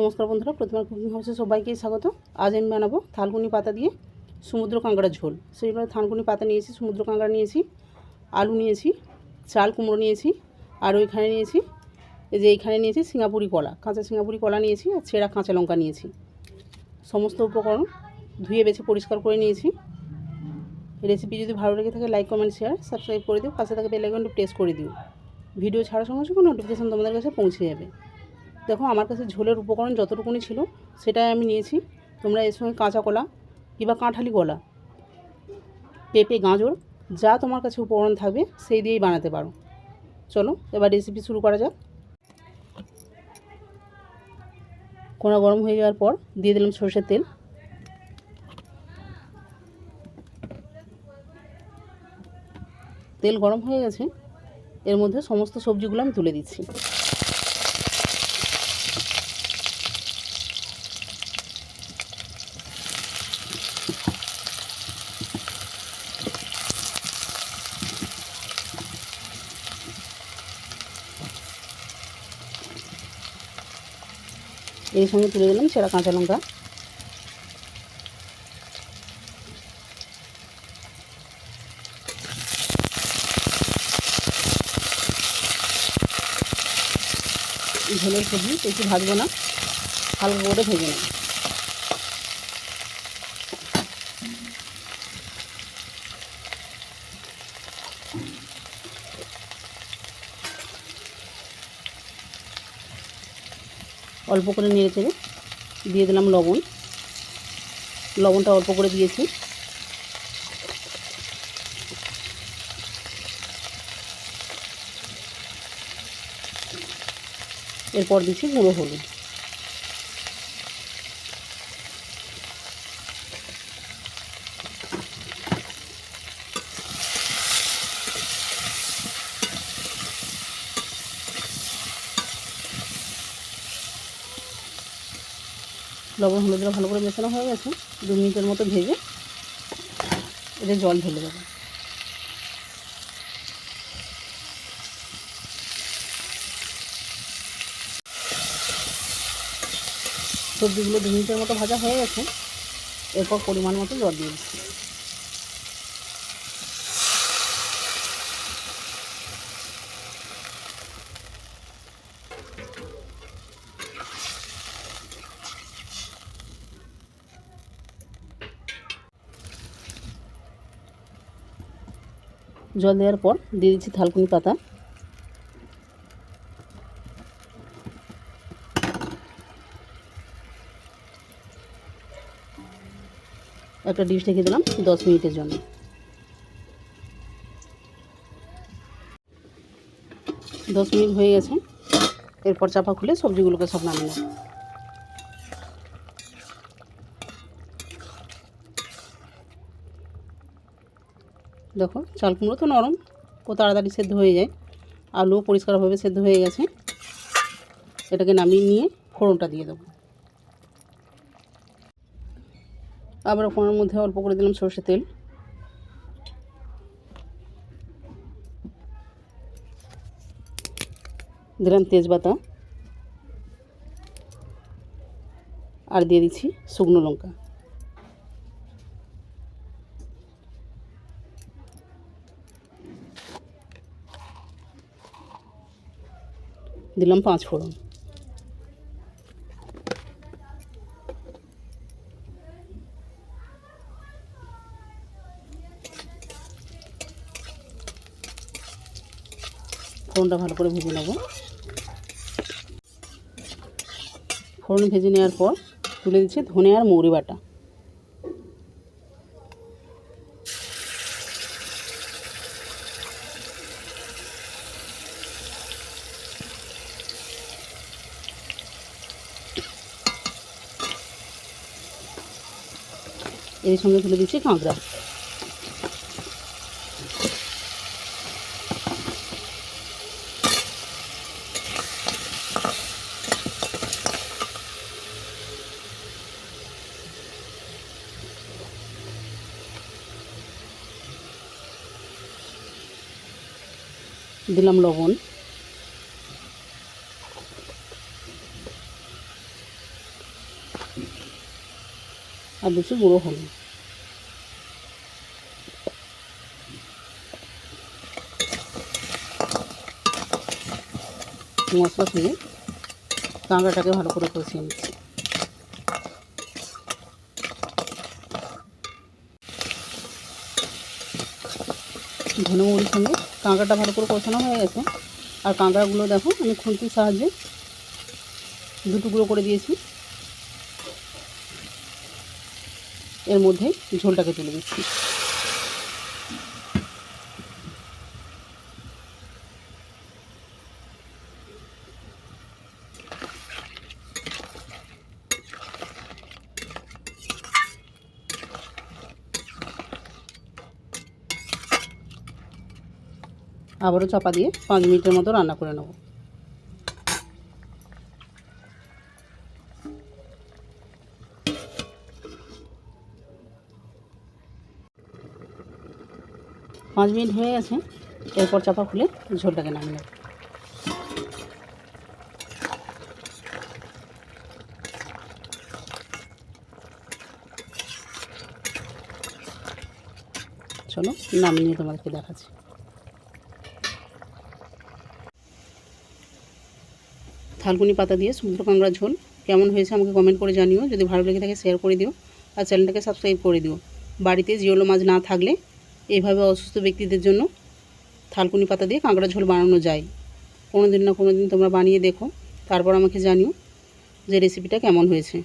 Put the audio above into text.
নমস্কার বন্ধুরা, প্রথমে কুকিং হাউসে সবাইকে স্বাগত। আজ আমি বানাবো থালকুনি পাতা দিয়ে সমুদ্র কাঁকড়ার ঝোল। সেইভাবে থানকুনি পাতা নিয়েছি, সমুদ্র কাঁকড়া নিয়েছি, আলু নিয়েছি, চাল, কুমড়ো নিয়েছি, আর ওইখানে নিয়েছি, এই যে এইখানে নিয়েছি সিঙ্গাপুরি কলা, কাঁচা সিঙ্গাপুরি কলা নিয়েছি আর ছেঁড়া কাঁচা লঙ্কা নিয়েছি। সমস্ত উপকরণ ধুয়ে বেছে পরিষ্কার করে নিয়েছি। রেসিপি যদি ভালো লেগে থাকে, লাইক, কমেন্ট, শেয়ার, সাবস্ক্রাইব করে দিও। পাশে থাকে বেল আইকনটি প্রেস করে দিও। ভিডিও ছাড়ার সঙ্গে সঙ্গে নোটিফিকেশান তোমাদের কাছে পৌঁছে যাবে। দেখো আমার কাছে ঝোলের উপকরণ যতটুকুনি ছিল সেটাই আমি নিয়েছি। তোমরা এর সঙ্গে কাঁচা কলা কিংবা কাঁঠালি কলা, পেঁপে, গাজর, যা তোমার কাছে উপকরণ থাকবে সেই দিয়েই বানাতে পারো। চলো, এবার রেসিপি শুরু করা যাক। কোনা গরম হয়ে যাওয়ার পর দিয়ে দিলাম সর্ষের তেল। তেল গরম হয়ে গেছে, এর মধ্যে সমস্ত সবজিগুলো আমি তুলে দিচ্ছি। এর সঙ্গে তুলে দিলাম সেরা কাঁচা লঙ্কা। ঝোলের সবজি একটু ভাজবো না, হালকা করে ভেজে নেব। অল্প করে নেড়ে দিয়ে দিলাম লবণ। লবণটা অল্প করে দিয়েছি। এরপর দিচ্ছি গুঁড়ো হলুদ। লবণ হলুদটা ভালো করে মেশানো হয়ে গেছে, দু মিনিটের মতো ভেজে এটা জল ঢেলে দেবো। সবজিগুলো দু মিনিটের মতো ভাজা হয়ে গেছে, এরপর পরিমাণ মতো জল দিয়ে দিচ্ছি। জল দেওয়ার পর দিয়ে দিচ্ছি থালকুনি পাতা। একটা ডিশ রেখে দিলাম দশ মিনিটের জন্য। দশ মিনিট হয়ে গেছে। এরপর চাপা খুলে সবজিগুলোকে সব নামিয়ে দেখো, চাল কুমড়ো তো নরম, ও তাড়াতাড়ি সেদ্ধ হয়ে যায়। আলুও পরিষ্কারভাবে সেদ্ধ হয়ে গেছে। এটাকে নামিয়ে নিয়ে ফোড়নটা দিয়ে দেবো। আবার ফোড়নের মধ্যে অল্প করে দিলাম সর্ষে তেল। দিলাম তেজপাতা। আর দিয়ে দিচ্ছি শুকনো লঙ্কা। দিলাম পাঁচ ফোড়ন। ফোড়নটা ভালো করে ভেজে নেব। ফোড়ন ভেজে নেওয়ার পর তুলে দিচ্ছি ধনে আর মৌরি বাটা। এর সঙ্গে তুলে দিচ্ছি কাঁকড়া দিলাম লবণ। আর দিচ্ছি গুঁড়ো হলুদ মশলা দিয়ে কাঁকড়াটাকে ভালো করে কষিয়ে নিচ্ছি। ধনে মুড়ির সঙ্গে কাঁকড়াটা ভালো করে কষানো হয়ে গেছে। আর কাঁকড়াগুলো দেখো, আমি খুন্তির সাহায্যে দু টুকরো করে দিয়েছি। এর মধ্যে ঝোলটাকে তুলে দিচ্ছি। আবারও চাপা দিয়ে পাঁচ মিনিটের মতো রান্না করে নেব। পাঁচ মিনিট হয়ে গেছে, এরপর চাপা খুলে ঝোলটাকে নামিয়ে নেব চলো, নামিয়ে তোমাদেরকে দেখাচ্ছি। থালকুনি পাতা দিয়ে সমুদ্র কাঁকড়ার ঝোল, কেমন হয়েছে আমাকে কমেন্ট করে জানিও। যদি ভালো লেগে থাকে শেয়ার করে দিও। আর চ্যানেলটাকে সাবস্ক্রাইব করে দিও। বাড়িতে জিওলো মাছ না থাকলে এইভাবে অসুস্থ ব্যক্তিদের জন্য থালকুনি পাতা দিয়ে কাঁকড়া ঝোল বানানো যায়। কোনো দিন না কোনো দিন তোমরা বানিয়ে দেখো। তারপর আমাকে জানিও যে রেসিপিটা কেমন হয়েছে।